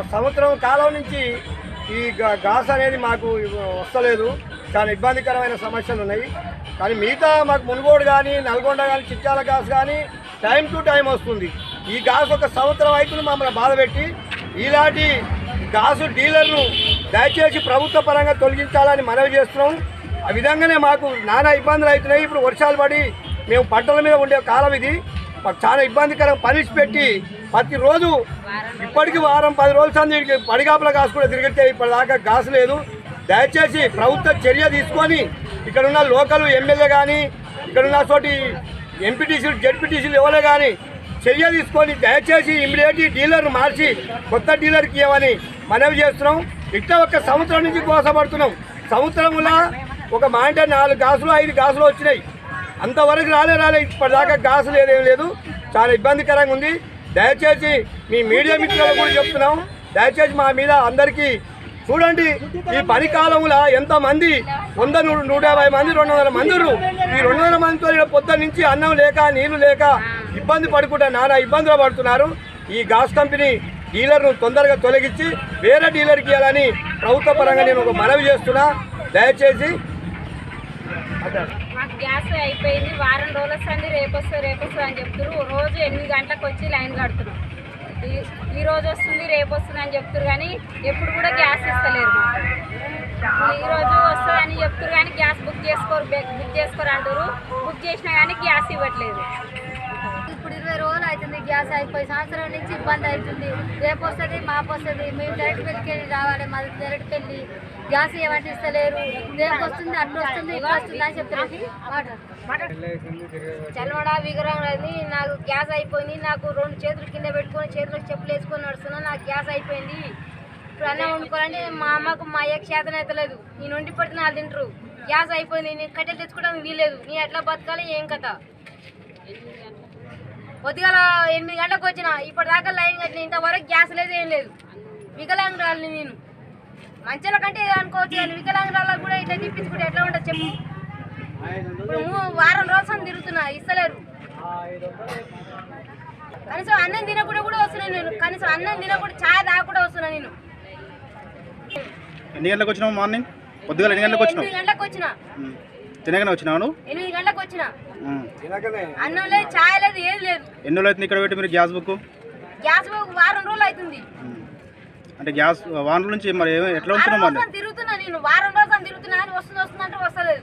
ఒక సంవత్సరం కాలం నుంచి ఈ గాస్ అనేది మాకు వస్తలేదు. చాలా ఇబ్బందికరమైన సమస్యలు ఉన్నాయి. కానీ మిగతా మాకు మునుగోడు కానీ నల్గొండ కానీ చిత్తాల గాస్ కానీ టైం టు టైం వస్తుంది. ఈ గాస్ ఒక సంవత్సరం అయితే మమ్మల్ని బాధపెట్టి ఇలాంటి గాసు డీలర్ను దయచేసి ప్రభుత్వ పరంగా తొలగించాలని మనవి చేస్తున్నాం. ఆ విధంగానే మాకు నానా ఇబ్బందులు అవుతున్నాయి. ఇప్పుడు వర్షాలు పడి మేము పంటల మీద ఉండే కాలం ఇది. చాలా ఇబ్బందికరం పనిష్ పెట్టి ప్రతిరోజు ఇప్పటికి వారం పది రోజుల సంది పడిగాపుల గాసు కూడా తిరిగితే ఇప్పటిదాకా గాసు లేదు. దయచేసి ప్రభుత్వ చర్య తీసుకొని ఇక్కడున్న లోకల్ ఎమ్మెల్యే కానీ ఇక్కడున్న చోటి ఎంపీటీసీలు జడ్పీటీసీలు ఎవరే కానీ చర్య తీసుకొని దయచేసి ఇమ్మీడియట్ డీలర్ను మార్చి కొత్త డీలర్కి ఇవ్వని మనవి చేస్తున్నాం. ఇట్లా ఒక సంవత్సరం నుంచి కోసపడుతున్నాం సంవత్సరంలో ఒక మా అంటే నాలుగు గాసులు ఐదు గాసులు వచ్చినాయి. అంతవరకు రాలే రాలే. ఇప్పటిదాకా గాసు లేదేం లేదు. చాలా ఇబ్బందికరంగా ఉంది. దయచేసి మీ మీడియా మిత్రులకు కూడా చెప్తున్నాం. దయచేసి మా మీద అందరికీ చూడండి. ఈ పని కాలంలో ఎంతమంది వంద నూ- నూట యాభై మంది రెండు వందల మంది ఈ రెండు వందల మందితో పొద్దు నుంచి అన్నం లేక నీళ్ళు లేక ఇబ్బంది పడుకుంటా నానా ఇబ్బందులు పడుతున్నారు. ఈ గ్యాస్ కంపెనీ డీలర్ను తొందరగా తొలగించి వేరే డీలర్కి ఇవ్వాలని ప్రభుత్వ పరంగా నేను ఒక మనవి చేస్తున్నా. దయచేసి మాకు గ్యాస్ అయిపోయింది వారం రోజులు వస్తుంది రేపు వస్తుంది రేపు వస్తుంది అని చెప్తున్నారు రోజు ఎనిమిది గంటలకు వచ్చి లైన్ కడుతున్నాం ఈ- రోజు వస్తుంది రేపు వస్తుంది అని చెప్తున్నారు కానీ ఎప్పుడు కూడా గ్యాస్ ఇస్తలేరు మాకు. ఈ రోజు వస్తుంది అని చెప్తున్నారు కానీ గ్యాస్ బుక్ చేసుకోరు బె- బుక్ చేసుకోరు అంటారు బుక్ చేసినా కానీ గ్యాస్ ఇవ్వట్లేదు. ఇప్పుడు ఇరవై రోజులు అవుతుంది గ్యాస్ అయిపోయి సంవత్సరం నుంచి ఇబ్బంది అవుతుంది. రేపు వస్తుంది మాపు వస్తుంది. మేము డైరెక్ట్ పెళ్ళికి రావాలి మాది డైరెక్ట్ పెళ్ళి. గ్యాస్ ఏమంటే ఇస్తలేరు. రేపు వస్తుంది అట్లా వస్తుంది ఇట్లా వస్తుంది అని చెప్తారు మాట విగ్రహం నాకు గ్యాస్ అయిపోయింది. నాకు రెండు చేతులు కింద పెట్టుకొని చేతులకు చెప్పులు వేసుకొని నడుస్తున్నా. నాకు గ్యాస్ అయిపోయింది. ఇప్పుడు అన్నం వండుకోవాలంటే మా అమ్మకు మా అయ్యకు చేతన అవుతలేదు నేను వండి పడితే నాకు తింటారు. గ్యాస్ అయిపోయింది. నేను కట్టెలు తెచ్చుకోవడానికి వీలేదు నేను ఎట్లా బతకాలి? ఏం కథ? పొద్దుగాల ఎనిమిది గంటలకు వచ్చిన ఇప్పటిదాకా లైన్ కట్టిన ఇంతవరకు గ్యాస్ లేదు ఏం లేదు. వికలాంగురాలు నేను. మంచాల కంటే ఏదో అనుకోవచ్చు కానీ వికలాంగురాలకు కూడా ఇట్లా తిప్పించుకుంటే ఎట్లా ఉంటుంది చెప్పు. ఇప్పుడు వారం రోజులు తిరుగుతున్నా ఇస్తలేరు. కనీసం అన్నం తినకుండా కూడా వస్తున్నాను నేను. కనీసం అన్నం తినకుండా ఛాయ్ తాగకుండా వస్తున్నా నేను. ఎన్ని గంటలకు వచ్చినావు మార్నింగ్? పొద్దుగాల ఎన్ని గంటలకు వచ్చినావు? ఎనిమిది గంటలకు వచ్చిన. తినగానే వచ్చినావు ఎనిమిది గంటలకు వచ్చిన. అన్నం లేదు ఛాయ్ లేదు ఏది లేదు. ఎన్ని రోజులు అవుతుంది ఇక్కడ పెట్టి మీరు గ్యాస్ బుక్? గ్యాస్ ఒక వారం రోజులు అవుతుంది. అంటే గ్యాస్ వానల నుంచి మరి ఏమి- ఎట్లా వారం రోజులు తిరుగుతున్నా నేను. వారం రోజులు తిరుగుతున్నా వస్తుంది వస్తుంది అంటే వస్తలేదు.